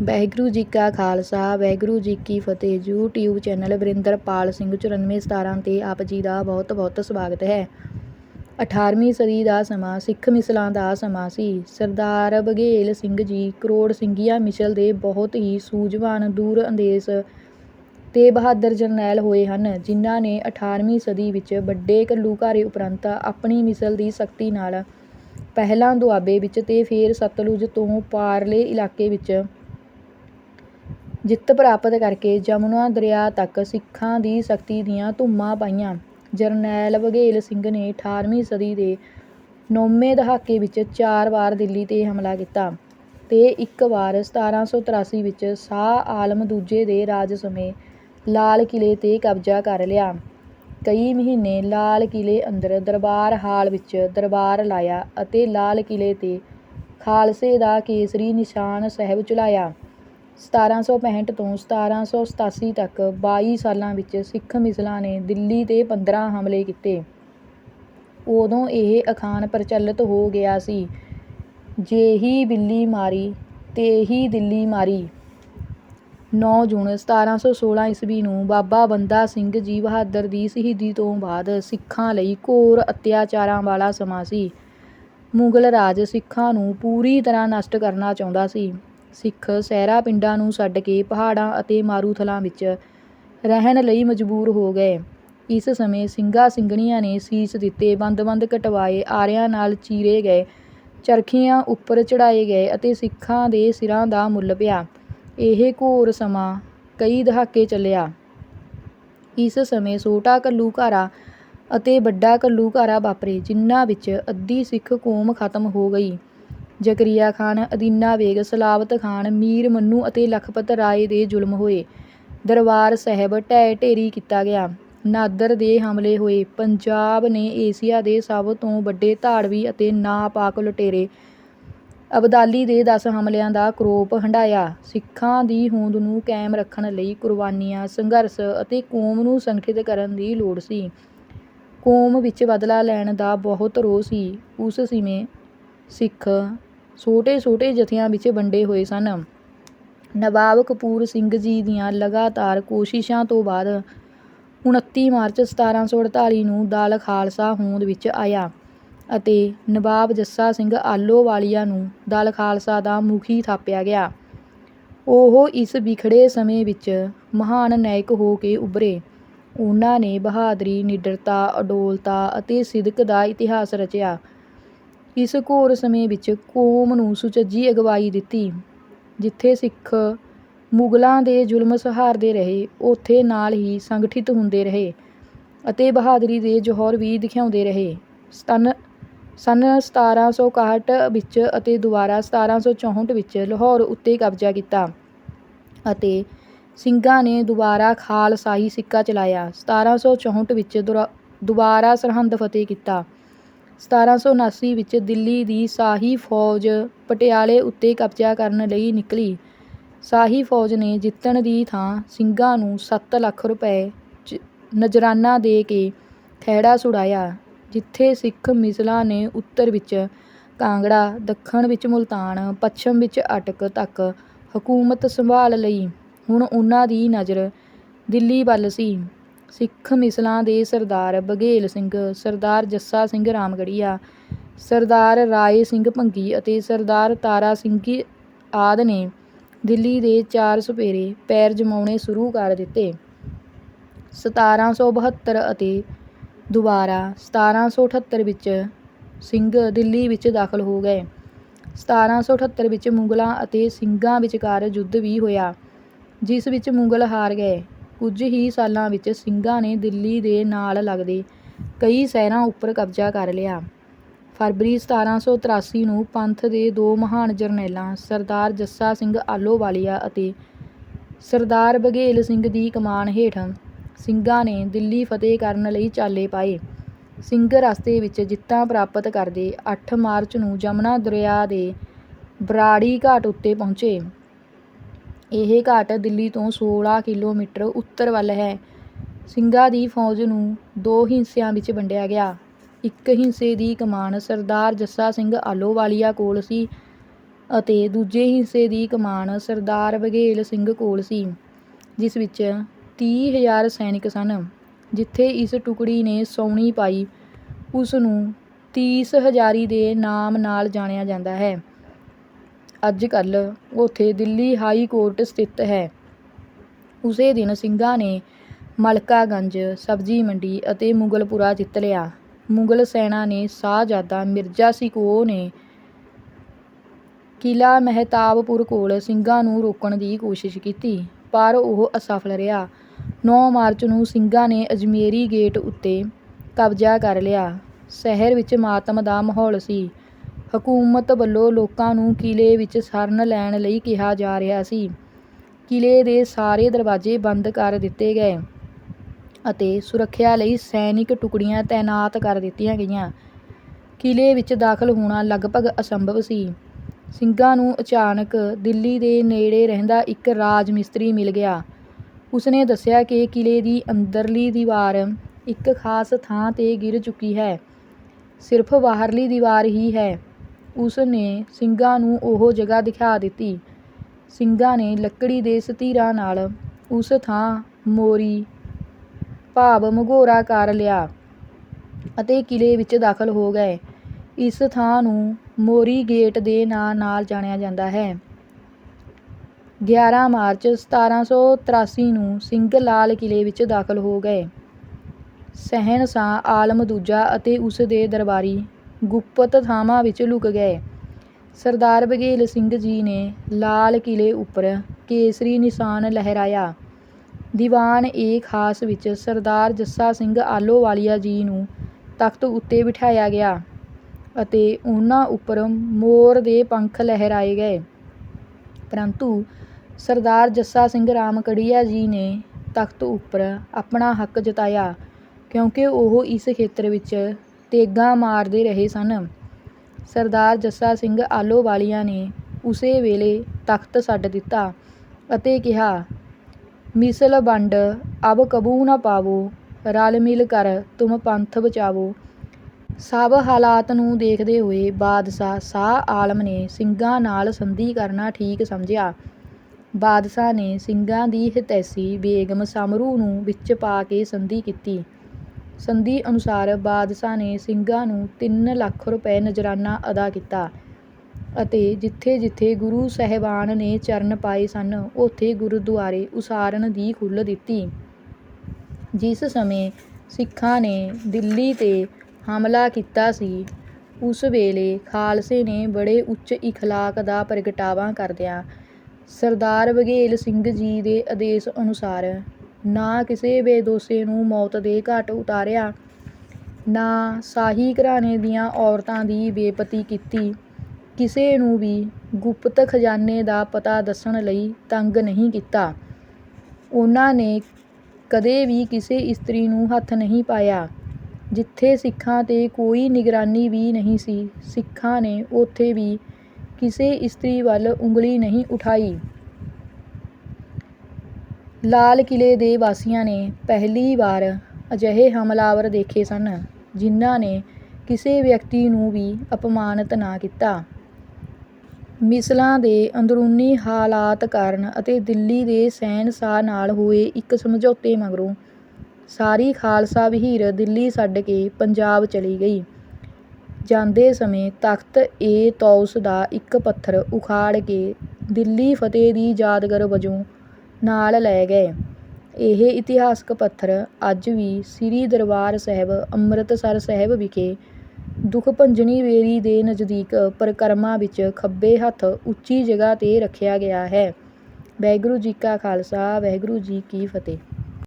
ਵਾਹਿਗੁਰੂ ਜੀ ਕਾ ਖਾਲਸਾ, ਵਾਹਿਗੁਰੂ ਜੀ ਕੀ ਫਤਿਹ। YouTube channel Varinderpal Singh 9417 ਤੇ ਆਪ ਜੀ ਦਾ ਬਹੁਤ ਬਹੁਤ ਸਵਾਗਤ ਹੈ। 18ਵੀਂ ਸਦੀ ਦਾ ਸਮਾਂ, ਸਿੱਖ ਮਿਸਲਾਂ ਦਾ ਸਮਾਂ ਸੀ। ਸਰਦਾਰ ਬਘੇਲ ਸਿੰਘ ਜੀ ਕਰੋੜ ਸਿੰਘੀਆ ਮਿਸਲ ਦੇ ਬਹੁਤ ਹੀ ਸੂਝਵਾਨ ਦੂਰ ਅੰਦੇਸ਼ ਤੇ ਬਹਾਦਰ ਜਰਨੈਲ ਹੋਏ ਹਨ, ਜਿਨ੍ਹਾਂ ਨੇ 18ਵੀਂ ਸਦੀ ਵਿੱਚ ਵੱਡੇ ਘੱਲੂਘਾਰੇ ਉਪਰੰਤ ਆਪਣੀ ਮਿਸਲ ਦੀ ਸ਼ਕਤੀ ਨਾਲ ਪਹਿਲਾਂ ਦੁਆਬੇ ਵਿੱਚ ਤੇ ਫਿਰ ਸਤਲੁਜ ਤੋਂ ਪਾਰਲੇ ਇਲਾਕੇ ਵਿੱਚ ਜਿੱਤ ਪ੍ਰਾਪਤ ਕਰਕੇ ਜਮੁਨਾ ਦਰਿਆ ਤੱਕ ਸਿੱਖਾਂ ਦੀ ਸ਼ਕਤੀ ਦੀਆਂ ਧੂਮਾਂ ਪਾਈਆਂ। ਜਰਨੈਲ ਬਘੇਲ ਸਿੰਘ ਨੇ 18ਵੀਂ ਸਦੀ ਦੇ ਨੌਵੇਂ ਦਹਾਕੇ ਵਿੱਚ ਚਾਰ ਵਾਰ ਦਿੱਲੀ 'ਤੇ ਹਮਲਾ ਕੀਤਾ ਅਤੇ ਇੱਕ ਵਾਰ 1783 ਵਿੱਚ ਸ਼ਾਹ ਆਲਮ ਦੂਜੇ ਦੇ ਰਾਜ ਸਮੇਂ ਲਾਲ ਕਿਲ੍ਹੇ 'ਤੇ ਕਬਜ਼ਾ ਕਰ ਲਿਆ। ਕਈ ਮਹੀਨੇ ਲਾਲ ਕਿਲ੍ਹੇ ਅੰਦਰ ਦਰਬਾਰ ਹਾਲ ਵਿੱਚ ਦਰਬਾਰ ਲਾਇਆ ਅਤੇ ਲਾਲ ਕਿਲ੍ਹੇ 'ਤੇ ਖਾਲਸੇ ਦਾ ਕੇਸਰੀ ਨਿਸ਼ਾਨ ਸਾਹਿਬ ਝੁਲਾਇਆ 1765 ਤੋਂ 1787 ਤੱਕ ਬਾਈ ਸਾਲਾਂ ਵਿੱਚ ਸਿੱਖ ਮਿਸਲਾਂ ਨੇ ਦਿੱਲੀ 'ਤੇ 15 ਹਮਲੇ ਕੀਤੇ। ਉਦੋਂ ਇਹ ਅਖਾਣ ਪ੍ਰਚਲਿਤ ਹੋ ਗਿਆ ਸੀ ਜਿਹੀ ਬਿੱਲੀ ਮਾਰੀ ਤੇਹੀ ਦਿੱਲੀ ਮਾਰੀ। ਨੌ ਜੂਨ 1716 ਈਸਵੀ ਨੂੰ ਬਾਬਾ ਬੰਦਾ ਸਿੰਘ ਜੀ ਬਹਾਦਰ ਦੀ ਸ਼ਹੀਦੀ ਤੋਂ ਬਾਅਦ ਸਿੱਖਾਂ ਲਈ ਘੋਰ ਅਤਿਆਚਾਰਾਂ ਵਾਲਾ ਸਮਾਂ ਸੀ। ਮੁਗਲ ਰਾਜ ਸਿੱਖਾਂ ਨੂੰ ਪੂਰੀ ਤਰ੍ਹਾਂ ਨਸ਼ਟ ਕਰਨਾ ਚਾਹੁੰਦਾ ਸੀ। ਸਿੱਖ ਸਹਿਰਾ ਪਿੰਡਾਂ ਨੂੰ ਛੱਡ ਕੇ ਪਹਾੜਾਂ ਅਤੇ ਮਾਰੂਥਲਾਂ ਵਿੱਚ ਰਹਿਣ ਲਈ ਮਜਬੂਰ ਹੋ ਗਏ। ਇਸ ਸਮੇਂ ਸਿੰਘਾਂ ਸਿੰਘਣੀਆਂ ਨੇ ਸੀਸ ਦਿੱਤੇ ਬੰਦ-ਬੰਦ ਕਟਵਾਏ, ਆਰਿਆਂ ਨਾਲ ਚੀਰੇ ਗਏ, ਚਰਖੀਆਂ ਉੱਪਰ ਚੜਾਏ ਗਏ ਅਤੇ ਸਿੱਖਾਂ ਦੇ ਸਿਰਾਂ ਦਾ ਮੁੱਲ ਪਿਆ। ਇਹ ਘੋਰ ਸਮਾਂ ਕਈ ਦਹਾਕੇ ਚੱਲਿਆ। ਇਸ ਸਮੇਂ ਛੋਟਾ ਘੱਲੂਘਾਰਾ ਅਤੇ ਵੱਡਾ ਘੱਲੂਘਾਰਾ ਵਾਪਰੇ, ਜਿਨ੍ਹਾਂ ਵਿੱਚ ਅੱਧੀ ਸਿੱਖ ਕੌਮ ਖਤਮ ਹੋ ਗਈ। ਜ਼ਕਰੀਆ ਖਾਨ, ਅਦੀਨਾ ਬੇਗ ਸਲਾਵਤ ਖਾਨ, ਮੀਰ ਮੰਨੂ ਅਤੇ ਲਖਪਤ ਰਾਏ ਦੇ ਜ਼ੁਲਮ ਹੋਏ। ਦਰਬਾਰ ਸਾਹਿਬ ਢਹਿ ਢੇਰੀ ਕੀਤਾ ਗਿਆ। ਨਾਦਰ ਦੇ ਹਮਲੇ ਹੋਏ। ਪੰਜਾਬ ਨੇ ਏਸ਼ੀਆ ਦੇ ਸਭ ਤੋਂ ਵੱਡੇ ਧਾੜਵੀ ਅਤੇ ਨਾਪਾਕ ਲੁਟੇਰੇ, ਅਬਦਾਲੀ ਦੇ 10 ਹਮਲਿਆਂ ਦਾ ਕਰੋਪ ਹੰਢਾਇਆ। ਸਿੱਖਾਂ ਦੀ ਹੋਂਦ ਨੂੰ ਕਾਇਮ ਰੱਖਣ ਲਈ ਕੁਰਬਾਨੀਆਂ, ਸੰਘਰਸ਼ ਅਤੇ ਕੌਮ ਨੂੰ ਸੰਗਠਿਤ ਕਰਨ ਦੀ ਲੋੜ ਸੀ। ਕੌਮ ਵਿੱਚ ਬਦਲਾ ਲੈਣ ਦਾ ਬਹੁਤ ਰੋਹ ਸੀ। ਉਸ ਸਮੇਂ ਸਿੱਖ ਛੋਟੇ ਛੋਟੇ ਜਥਿਆਂ ਵਿੱਚ ਵੰਡੇ ਹੋਏ ਸਨ। ਨਵਾਬ ਕਪੂਰ ਸਿੰਘ ਜੀ ਦੀਆਂ ਲਗਾਤਾਰ ਕੋਸ਼ਿਸ਼ਾਂ ਤੋਂ ਬਾਅਦ 29 ਮਾਰਚ 1748 ਨੂੰ ਦਲ ਖਾਲਸਾ ਹੋਂਦ ਵਿੱਚ ਆਇਆ ਅਤੇ ਨਵਾਬ ਜੱਸਾ ਸਿੰਘ ਆਲੋਵਾਲੀਆ ਨੂੰ ਦਲ ਖਾਲਸਾ ਦਾ ਮੁਖੀ ਥਾਪਿਆ ਗਿਆ। ਉਹ ਇਸ ਵਿਖੜੇ ਸਮੇਂ ਵਿੱਚ ਮਹਾਨ ਨਾਇਕ ਹੋ ਕੇ ਉੱਭਰੇ। ਉਹਨਾਂ ਨੇ ਬਹਾਦਰੀ, ਨਿਡਰਤਾ, ਅਡੋਲਤਾ ਅਤੇ ਸਿਦਕ ਦਾ ਇਤਿਹਾਸ ਰਚਿਆ। ਇਸ ਘੋਰ ਸਮੇਂ ਵਿੱਚ ਕੌਮ ਨੂੰ ਸੁਚੱਜੀ ਅਗਵਾਈ ਦਿੱਤੀ। ਜਿੱਥੇ ਸਿੱਖ ਮੁਗਲਾਂ ਦੇ ਜ਼ੁਲਮ ਸਹਾਰਦੇ ਰਹੇ, ਉੱਥੇ ਨਾਲ ਹੀ ਸੰਗਠਿਤ ਹੁੰਦੇ ਰਹੇ ਅਤੇ ਬਹਾਦਰੀ ਦੇ ਜੌਹਰ ਵੀ ਦਿਖਾਉਂਦੇ ਰਹੇ। ਸਨ ਸਨ 1761 ਵਿੱਚ ਅਤੇ ਦੁਬਾਰਾ 1764 ਵਿੱਚ ਲਾਹੌਰ ਉੱਤੇ ਕਬਜ਼ਾ ਕੀਤਾ ਅਤੇ ਸਿੰਘਾਂ ਨੇ ਦੁਬਾਰਾ ਖਾਲਸਾਈ ਸਿੱਕਾ ਚਲਾਇਆ। 1764 ਵਿੱਚ ਦੁਬਾਰਾ ਸਰਹੰਦ ਫਤਿਹ ਕੀਤਾ। 1779 ਵਿੱਚ ਦਿੱਲੀ ਦੀ ਸ਼ਾਹੀ ਫੌਜ ਪਟਿਆਲੇ ਉੱਤੇ ਕਬਜ਼ਾ ਕਰਨ ਲਈ ਨਿਕਲੀ। ਸ਼ਾਹੀ ਫੌਜ ਨੇ ਜਿੱਤਣ ਦੀ ਥਾਂ ਸਿੰਘਾਂ ਨੂੰ ਸੱਤ ਲੱਖ ਰੁਪਏ ਨਜਰਾਨਾ ਦੇ ਕੇ ਖਹਿੜਾ ਛੁਡਾਇਆ ਜਿੱਥੇ ਸਿੱਖ ਮਿਸਲਾਂ ਨੇ ਉੱਤਰ ਵਿੱਚ ਕਾਂਗੜਾ, ਦੱਖਣ ਵਿੱਚ ਮੁਲਤਾਨ, ਪੱਛਮ ਵਿੱਚ ਅਟਕ ਤੱਕ ਹਕੂਮਤ ਸੰਭਾਲ ਲਈ। ਹੁਣ ਉਹਨਾਂ ਦੀ ਨਜ਼ਰ ਦਿੱਲੀ ਵੱਲ ਸੀ। ਸਿੱਖ ਮਿਸਲਾਂ ਦੇ ਸਰਦਾਰ ਬਘੇਲ ਸਿੰਘ, ਸਰਦਾਰ ਜੱਸਾ ਸਿੰਘ ਰਾਮਗੜੀਆ, ਸਰਦਾਰ ਰਾਏ ਸਿੰਘ ਭੰਗੀ ਅਤੇ ਸਰਦਾਰ ਤਾਰਾ ਸਿੰਘ ਆਦਿ ਨੇ ਦਿੱਲੀ ਦੇ ਚਾਰ ਸੁਪੇਰੇ ਪੈਰ ਜਮਾਉਣੇ ਸ਼ੁਰੂ ਕਰ ਦਿੱਤੇ। 1772 ਅਤੇ ਦੁਬਾਰਾ 1778 ਵਿੱਚ ਸਿੰਘ ਦਿੱਲੀ ਵਿੱਚ ਦਾਖਲ ਹੋ ਗਏ। 1778 ਵਿੱਚ ਮੁਗਲਾਂ ਅਤੇ ਸਿੰਘਾਂ ਵਿਚਕਾਰ ਯੁੱਧ ਵੀ ਹੋਇਆ, ਜਿਸ ਵਿੱਚ ਮੁਗਲ ਹਾਰ ਗਏ। ਕੁਝ ਹੀ ਸਾਲਾਂ ਵਿੱਚ ਸਿੰਘਾਂ ਨੇ ਦਿੱਲੀ ਦੇ ਨਾਲ ਲੱਗਦੇ ਕਈ ਸ਼ਹਿਰਾਂ ਉੱਪਰ ਕਬਜ਼ਾ ਕਰ ਲਿਆ। ਫਰਵਰੀ 1783 ਨੂੰ ਪੰਥ ਦੇ ਦੋ ਮਹਾਨ ਜਰਨੈਲਾਂ, ਸਰਦਾਰ ਜੱਸਾ ਸਿੰਘ ਆਲੋਵਾਲੀਆ ਅਤੇ ਸਰਦਾਰ ਬਘੇਲ ਸਿੰਘ ਦੀ ਕਮਾਨ ਹੇਠ ਸਿੰਘਾਂ ਨੇ ਦਿੱਲੀ ਫਤਿਹ ਕਰਨ ਲਈ ਚਾਲੇ ਪਾਏ। ਸਿੰਘ ਰਸਤੇ ਵਿੱਚ ਜਿੱਤਾਂ ਪ੍ਰਾਪਤ ਕਰਦੇ ਅੱਠ ਮਾਰਚ ਨੂੰ ਜਮਨਾ ਦਰਿਆ ਦੇ ਬਰਾੜੀ ਘਾਟ ਉੱਤੇ ਪਹੁੰਚੇ। ਇਹ ਘਾਟ ਦਿੱਲੀ ਤੋਂ 16 ਕਿਲੋਮੀਟਰ ਉੱਤਰ ਵੱਲ ਹੈ। ਸਿੰਘਾਂ ਦੀ ਫੌਜ ਨੂੰ ਦੋ ਹਿੱਸਿਆਂ ਵਿੱਚ ਵੰਡਿਆ ਗਿਆ। ਇੱਕ ਹਿੱਸੇ ਦੀ ਕਮਾਨ ਸਰਦਾਰ ਜੱਸਾ ਸਿੰਘ ਆਲੋਵਾਲੀਆ ਕੋਲ ਸੀ ਅਤੇ ਦੂਜੇ ਹਿੱਸੇ ਦੀ ਕਮਾਨ ਸਰਦਾਰ ਬਘੇਲ ਸਿੰਘ ਕੋਲ ਸੀ, ਜਿਸ ਵਿੱਚ ਤੀਹ ਹਜ਼ਾਰ ਸੈਨਿਕ ਸਨ, ਜਿੱਥੇ ਇਸ ਟੁਕੜੀ ਨੇ ਸਾਉਣੀ ਪਾਈ। ਉਸ ਨੂੰ ਤੀਸ ਹਜ਼ਾਰੀ ਦੇ ਨਾਮ ਨਾਲ ਜਾਣਿਆ ਜਾਂਦਾ ਹੈ। ਅੱਜ ਕੱਲ੍ਹ ਉੱਥੇ ਦਿੱਲੀ ਹਾਈ ਕੋਰਟ ਸਥਿਤ ਹੈ। ਉਸੇ ਦਿਨ ਸਿੰਘਾਂ ਨੇ ਮਲਕਾਗੰਜ, ਸਬਜ਼ੀ ਮੰਡੀ ਅਤੇ ਮੁਗਲਪੁਰਾ ਜਿੱਤ ਲਿਆ। ਮੁਗਲ ਸੈਨਾ ਨੇ ਸ਼ਾਹਜ਼ਾਦਾ ਮਿਰਜ਼ਾ ਸਿਕੋਹ ਨੇ ਕਿਲ੍ਹਾ ਮਹਿਤਾਬਪੁਰ ਕੋਲ ਸਿੰਘਾਂ ਨੂੰ ਰੋਕਣ ਦੀ ਕੋਸ਼ਿਸ਼ ਕੀਤੀ, ਪਰ ਉਹ ਅਸਫਲ ਰਿਹਾ। 9 ਮਾਰਚ ਨੂੰ ਸਿੰਘਾਂ ਨੇ ਅਜਮੇਰੀ ਗੇਟ ਉੱਤੇ ਕਬਜ਼ਾ ਕਰ ਲਿਆ। ਸ਼ਹਿਰ ਵਿੱਚ ਮਾਤਮ ਦਾ ਮਾਹੌਲ ਸੀ। ਹਕੂਮਤ ਵੱਲੋਂ ਲੋਕਾਂ ਨੂੰ ਕਿਲ੍ਹੇ ਵਿੱਚ ਸ਼ਰਨ ਲੈਣ ਲਈ ਕਿਹਾ ਜਾ ਰਿਹਾ ਸੀ। ਕਿਲ੍ਹੇ ਦੇ ਸਾਰੇ ਦਰਵਾਜ਼ੇ ਬੰਦ ਕਰ ਦਿੱਤੇ ਗਏ ਅਤੇ ਸੁਰੱਖਿਆ ਲਈ ਸੈਨਿਕ ਟੁਕੜੀਆਂ ਤਾਇਨਾਤ ਕਰ ਦਿੱਤੀਆਂ ਗਈਆਂ। ਕਿਲ੍ਹੇ ਵਿੱਚ ਦਾਖਲ ਹੋਣਾ ਲਗਭਗ ਅਸੰਭਵ ਸੀ। ਸਿੰਘਾਂ ਨੂੰ ਅਚਾਨਕ ਦਿੱਲੀ ਦੇ ਨੇੜੇ ਰਹਿੰਦਾ ਇੱਕ ਰਾਜ ਮਿਸਤਰੀ ਮਿਲ ਗਿਆ। ਉਸਨੇ ਦੱਸਿਆ ਕਿ ਕਿਲ੍ਹੇ ਦੀ ਅੰਦਰਲੀ ਦੀਵਾਰ ਇੱਕ ਖਾਸ ਥਾਂ 'ਤੇ ਗਿਰ ਚੁੱਕੀ ਹੈ। ਸਿਰਫ ਬਾਹਰਲੀ ਦੀਵਾਰ ਹੀ ਹੈ। ਉਸ ਨੇ ਸਿੰਘਾਂ ਨੂੰ ਉਹ ਜਗ੍ਹਾ ਦਿਖਾ ਦਿੱਤੀ। ਸਿੰਘਾਂ ਨੇ ਲੱਕੜੀ ਦੇ ਸਤੀਰਾਂ ਨਾਲ ਉਸ ਥਾਂ ਮੋਰੀ ਭਾਵ ਮਘੋਰਾ ਕਰ ਲਿਆ ਅਤੇ ਕਿਲ੍ਹੇ ਵਿੱਚ ਦਾਖਲ ਹੋ ਗਏ। ਇਸ ਥਾਂ ਨੂੰ ਮੋਰੀ ਗੇਟ ਦੇ ਨਾਂ ਨਾਲ ਜਾਣਿਆ ਜਾਂਦਾ ਹੈ। 11 ਮਾਰਚ 1783 ਨੂੰ ਸਿੰਘ ਲਾਲ ਕਿਲ੍ਹੇ ਵਿੱਚ ਦਾਖਲ ਹੋ ਗਏ। ਸ਼ਹਿਨਸ਼ਾਹ ਆਲਮ ਦੂਜਾ ਅਤੇ ਉਸ ਦੇ ਦਰਬਾਰੀ ਗੁਪਤ ਥਾਵਾਂ ਵਿੱਚ ਲੁਕ ਗਏ। ਸਰਦਾਰ ਬਘੇਲ ਸਿੰਘ ਜੀ ਨੇ ਲਾਲ ਕਿਲ੍ਹੇ ਉੱਪਰ ਕੇਸਰੀ ਨਿਸ਼ਾਨ ਲਹਿਰਾਇਆ। ਦੀਵਾਨ ਏ ਖਾਸ ਵਿੱਚ ਸਰਦਾਰ ਜੱਸਾ ਸਿੰਘ ਆਹਲੋਵਾਲੀਆ ਜੀ ਨੂੰ ਤਖ਼ਤ ਉੱਤੇ ਬਿਠਾਇਆ ਗਿਆ ਅਤੇ ਉਹਨਾਂ ਉੱਪਰ ਮੋਰ ਦੇ ਪੰਖ ਲਹਿਰਾਏ ਗਏ। ਪਰੰਤੂ ਸਰਦਾਰ ਜੱਸਾ ਸਿੰਘ ਰਾਮਗੜ੍ਹੀਆ ਜੀ ਨੇ ਤਖ਼ਤ ਉੱਪਰ ਆਪਣਾ ਹੱਕ ਜਤਾਇਆ ਕਿਉਂਕਿ ਉਹ ਇਸ ਖੇਤਰ ਵਿੱਚ ਤੇਗਾਂ ਮਾਰਦੇ ਰਹੇ ਸਨ। ਸਰਦਾਰ ਜੱਸਾ ਸਿੰਘ ਆਹਲੋਵਾਲੀਆ ਨੇ ਉਸੇ ਵੇਲੇ ਤਖ਼ਤ ਛੱਡ ਦਿੱਤਾ ਅਤੇ ਕਿਹਾ, ਮਿਸਲ ਵੰਡ, ਅਬ ਕਬੂ ਨਾ ਪਾਵੋ, ਰਲ ਮਿਲ ਕਰ ਤੁਮ ਪੰਥ ਬਚਾਵੋ। ਸਭ ਹਾਲਾਤ ਨੂੰ ਦੇਖਦੇ ਹੋਏ ਬਾਦਸ਼ਾਹ ਸ਼ਾਹ ਆਲਮ ਨੇ ਸਿੰਘਾਂ ਨਾਲ ਸੰਧੀ ਕਰਨਾ ਠੀਕ ਸਮਝਿਆ। ਬਾਦਸ਼ਾਹ ਨੇ ਸਿੰਘਾਂ ਦੀ ਹਿਤੈਸ਼ੀ ਬੇਗਮ ਸਮਰੂ ਨੂੰ ਵਿੱਚ ਪਾ ਕੇ ਸੰਧੀ ਕੀਤੀ। ਸੰਧੀ ਅਨੁਸਾਰ ਬਾਦਸ਼ਾਹ ਨੇ ਸਿੰਘਾਂ ਨੂੰ ਤਿੰਨ ਲੱਖ ਰੁਪਏ ਨਜ਼ਰਾਨਾ ਅਦਾ ਕੀਤਾ ਅਤੇ ਜਿੱਥੇ ਜਿੱਥੇ ਗੁਰੂ ਸਾਹਿਬਾਨ ਨੇ ਚਰਨ ਪਾਏ ਸਨ, ਉੱਥੇ ਗੁਰਦੁਆਰੇ ਉਸਾਰਨ ਦੀ ਖੁੱਲ੍ਹ ਦਿੱਤੀ। ਜਿਸ ਸਮੇਂ ਸਿੱਖਾਂ ਨੇ ਦਿੱਲੀ 'ਤੇ ਹਮਲਾ ਕੀਤਾ ਸੀ, ਉਸ ਵੇਲੇ ਖਾਲਸੇ ਨੇ ਬੜੇ ਉੱਚ ਇਖਲਾਕ ਦਾ ਪ੍ਰਗਟਾਵਾ ਕਰਦਿਆਂ ਸਰਦਾਰ ਬਘੇਲ ਸਿੰਘ ਜੀ ਦੇ ਆਦੇਸ਼ ਅਨੁਸਾਰ ਨਾ ਕਿਸੇ ਬੇਦੋਸ਼ੇ ਨੂੰ ਮੌਤ ਦੇ ਘਾਟ ਉਤਾਰਿਆ, ਨਾ ਸ਼ਾਹੀ ਘਰਾਣੇ ਦੀਆਂ ਔਰਤਾਂ ਦੀ ਬੇਪਤੀ ਕੀਤੀ। ਕਿਸੇ ਨੂੰ ਵੀ ਗੁਪਤ ਖਜ਼ਾਨੇ ਦਾ ਪਤਾ ਦੱਸਣ ਲਈ ਤੰਗ ਨਹੀਂ ਕੀਤਾ। ਉਹਨਾਂ ਨੇ ਕਦੇ ਵੀ ਕਿਸੇ ਇਸਤਰੀ ਨੂੰ ਹੱਥ ਨਹੀਂ ਪਾਇਆ, ਜਿੱਥੇ ਸਿੱਖਾਂ 'ਤੇ ਕੋਈ ਨਿਗਰਾਨੀ ਵੀ ਨਹੀਂ ਸੀ। ਸਿੱਖਾਂ ਨੇ ਉੱਥੇ ਵੀ ਕਿਸੇ ਇਸਤਰੀ ਵੱਲ ਉਂਗਲੀ ਨਹੀਂ ਉਠਾਈ। ਲਾਲ ਕਿਲ੍ਹੇ ਦੇ ਵਾਸੀਆਂ ਨੇ ਪਹਿਲੀ ਵਾਰ ਅਜਿਹੇ ਹਮਲਾਵਰ ਦੇਖੇ ਸਨ, ਜਿਨ੍ਹਾਂ ਨੇ ਕਿਸੇ ਵਿਅਕਤੀ ਨੂੰ ਵੀ ਅਪਮਾਨਿਤ ਨਾ ਕੀਤਾ। ਮਿਸਲਾਂ ਦੇ ਅੰਦਰੂਨੀ ਹਾਲਾਤ ਕਾਰਨ ਅਤੇ ਦਿੱਲੀ ਦੇ ਸ਼ਹਿਨਸ਼ਾਹ ਨਾਲ ਹੋਏ ਇੱਕ ਸਮਝੌਤੇ ਮਗਰੋਂ ਸਾਰੀ ਖਾਲਸਾ ਵਹੀਰ ਦਿੱਲੀ ਛੱਡ ਕੇ ਪੰਜਾਬ ਚਲੀ ਗਈ। ਜਾਂਦੇ ਸਮੇਂ ਤਖ਼ਤ ਏ ਤੌਸ ਦਾ ਇੱਕ ਪੱਥਰ ਉਖਾੜ ਕੇ ਦਿੱਲੀ ਫਤਿਹ ਦੀ ਯਾਦਗਾਰ ਵਜੋਂ ਨਾਲ ਲੈ ਗਏ। ਇਹ ਇਤਿਹਾਸਕ ਪੱਥਰ ਅੱਜ ਵੀ ਸ੍ਰੀ ਦਰਬਾਰ ਸਾਹਿਬ, ਅੰਮ੍ਰਿਤਸਰ ਸਾਹਿਬ ਵਿਖੇ ਦੁਖਭੰਜਨੀ ਬੇਰੀ ਦੇ ਨਜ਼ਦੀਕ ਪਰਿਕਰਮਾ ਵਿੱਚ ਖੱਬੇ ਹੱਥ ਉੱਚੀ ਜਗ੍ਹਾ 'ਤੇ ਰੱਖਿਆ ਗਿਆ ਹੈ। ਵਾਹਿਗੁਰੂ ਜੀ ਕਾ ਖਾਲਸਾ, ਵਾਹਿਗੁਰੂ ਜੀ ਕੀ ਫਤਿਹ।